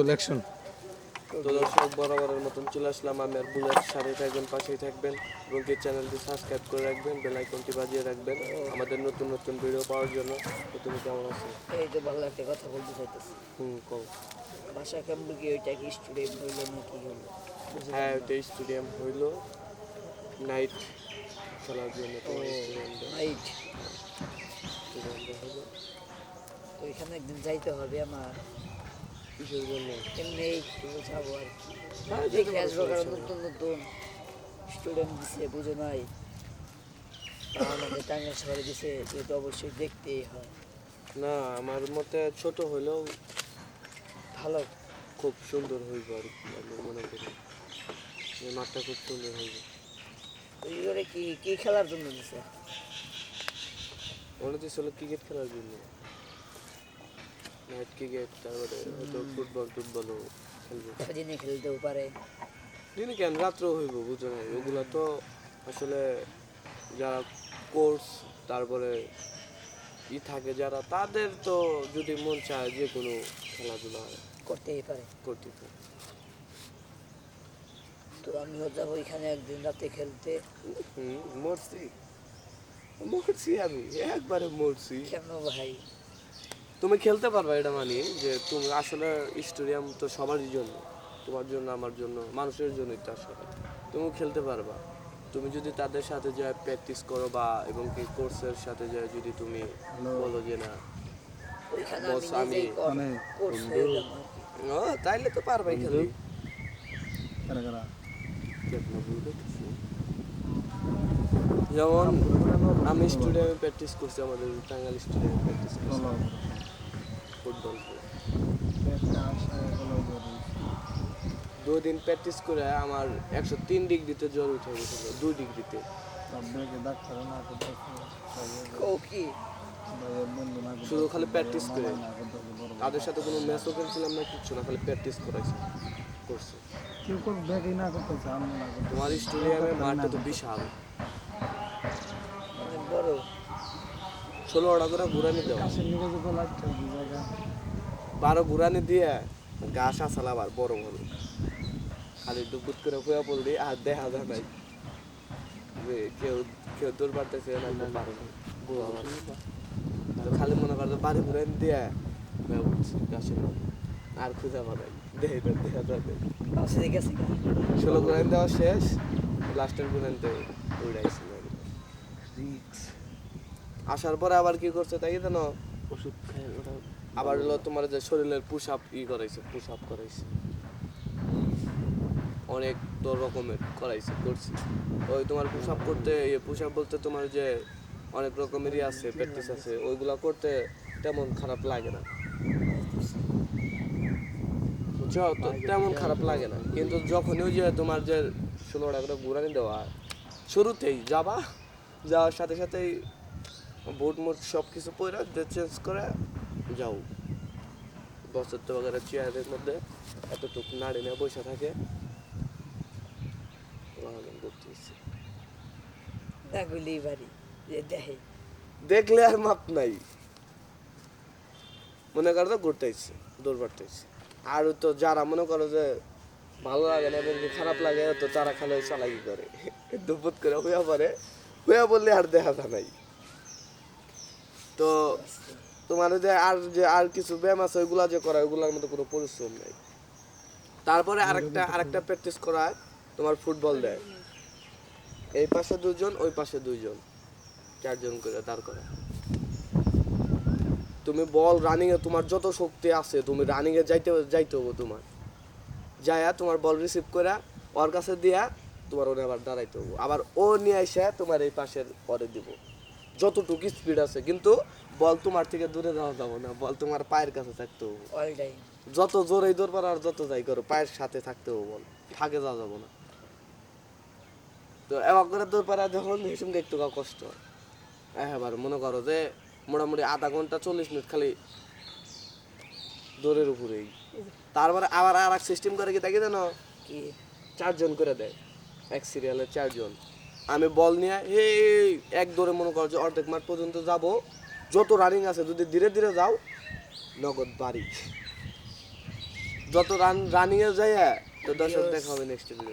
Election তো দর্শক বরাবরের মতন চলে আসলাম। আমি আর বুলেট সাথে থাকবেন পাশেই থাকবেন এবং কি চ্যানেলটি সাবস্ক্রাইব করে রাখবেন বেল আইকনটি বাজিয়ে রাখবেন আমাদের নতুন নতুন ভিডিও পাওয়ার জন্য। তো তুমি কেমন আছো? এই তো ভালো একটা কথা বলতে চাইতেছি। হুম কও। ভাষা কেমন কি? ওইটা কি স্টুডেন্ট হইল না কি হলো হ্যাঁ ওইটা স্টেডিয়াম হইল। নাইট খেলার জন্য স্টেডিয়ামটা তো এখানে একদিন যাইতে হবে আমার। কিসের জন্য এমনি একটু আর কি। হ্যাঁ, যেতে দেখে পারো, আসব কারণ সমস্যা নেই। নতুন নতুন স্টুডেন্ট দিছে বুঝে নাই? আমাদের টাঙ্গা শহরে দিছে যেহেতু অবশ্যই দেখতেই হয়। না আমার মতে ছোট হলেও ভালো। খুব সুন্দর হইব আর কি আমি মনে করি। এই মাঠটা খুব সুন্দর হইব। কি কি খেলার জন্য দিছে? ক্রিকেট খেলার জন্য। নাইট ক্রিকেট তারপরে হয়তো ফুটবল টুটবলও খেলবে। দিনে খেলতেও পারে। দিনে কেন রাত্রেও হইব বুঝো না ওগুলা তো আসলে যারা কোর্স তারপরে ই থাকে যারা তাদের তো যদি মন চায় যে কোনো খেলাধুলা করতেই পারে। করতে পারে। তো আমিও যাব এখানে একদিন রাতে খেলতে। মরছি। মরছি আমি একবারে মরছি। কেন ভাই? তুমি খেলতে পারবা এটা মানি যে তুমি আসলে স্টেডিয়াম তো সবারই জন্য তোমার জন্য আমার জন্য মানুষের জন্যই তো আসলে। তুমি খেলতে পারবা। তুমি যদি তাদের সাথে যায় প্র্যাকটিস করো বা এবং কি কোর্সের সাথে যায় যদি তুমি বলো যে না ওইখানে বস, আমি মানে। ও তাইলে তো পারবাই খেলি। যেমন আমি স্টুডিয়ামে প্র্যাকটিস করছি আমাদের টাঙ্গাল স্টুডিয়ামে প্র্যাকটিস করছি। ফুটবল দুই দিন প্র্যাকটিস করে আমার একশো তিন ডিগ্রিতে জ্বর উঠে গেছিল দুই ডিগ্রিতে। শুধু খালি প্র্যাকটিস করে। তাদের সাথে কোনো ম্যাচও খেলছিলাম না কিচ্ছু না খালি প্র্যাকটিস করাইছি করছে। তোমার স্টেডিয়ামের মাঠটা তো বিশাল অনেক বড় ষোলোটা করে ঘুরানি দেওয়া বারো ঘুরানি দিয়ে গাছ আসাল আবার বড় বড় খালি ডুবুত করে হয়ে পড়লি আর দেখা যায় নাই। কেউ কেউ দৌড় পারতেছে খালি মনে করতো বাড়ি ঘুরানি দিয়ে গাছের। আর খুঁজে পাবে ষোলো ঘুরানি দেওয়া শেষ, লাস্টের ঘুরানিতে উড়াইছিল আসার পরে আবার কি করছে তাই জানো ওষুধ ওটা আবার হলো তোমার যে শরীরের পুশ আপ ই করাইছে পুশ আপ করাইছে। অনেক তো রকমের করাইছে করছি। ওই তোমার পুশ আপ করতে পুশ আপ বলতে তোমার যে অনেক রকমেরই আছে প্র্যাকটিস আছে ওইগুলা করতে তেমন খারাপ লাগে না। বুঝছ? তো তেমন খারাপ লাগে না। কিন্তু যখনই ওই যে তোমার যে ষোলো টাকা করে ঘুরানি দেওয়া শুরুতেই যাবা যাওয়ার সাথে সাথেই বুট মুট সব কিছু পরে চেঞ্জ করে যাও। বছর তো বাগারে চেয়ারের মধ্যে এতটুকু নাড়ি নিয়ে বসে থাকে। যে দেখলে আর মাপ নাই। মনে করো তো ঘুরতেছে দৌড় পারতেছে আর তো যারা মনে করো যে ভালো লাগে না এবং খারাপ লাগে তো তারা খালি চালাকি করে। দুপুত করে হইয়া পরে হইয়া বললে আর দেখা যায় নাই। তো তোমার যে আর যে আর কিছু ব্যায়াম আছে, ওইগুলা যে করা ওইগুলোর মধ্যে কোনো পরিশ্রম নেই। তারপরে আরেকটা আরেকটা প্র্যাকটিস করায়, তোমার ফুটবল দেয়। এই পাশে দুজন, ওই পাশে দুইজন। চারজন করে দাঁড় করা তুমি বল রানিং এ তোমার যত শক্তি আছে, তুমি রানিং এ যাইতে যাইতে হবে তোমার। যায়া তোমার বল রিসিভ করে ওর কাছে দিয়া তোমার ওনে আবার দাঁড়াইতে হবে। আবার ও নিয়ে এসে তোমার এই পাশের পরে দিব। যতটুকু স্পিড আছে কিন্তু বল তোমার থেকে দূরে যাওয়া যাব না বল তোমার পায়ের কাছে থাকতে হবে। যত জোরেই দৌড় আর যত যাই করো পায়ের সাথে থাকতে হবে বল ফাঁকে যাওয়া যাব না। তো এবার করে যখন একটু কষ্ট হয়। এবার মনে করো যে মোটামুটি আধা ঘণ্টা চল্লিশ মিনিট খালি দৌড়ের উপরেই। তারপরে আবার আর এক সিস্টেম করে কি তাকে জানো? কি? চারজন করে দেয়। এক সিরিয়ালে চারজন। আমি বল নিয়ে এই এক দৌড়ে মনে করো যে অর্ধেক মাঠ পর্যন্ত যাব। যত রানিং আছে যদি ধীরে ধীরে যাও নগদ বাড়ি। যত রান রানিংয়ে যায় তো দর্শক. দেখা হবে নেক্সট ভিডিও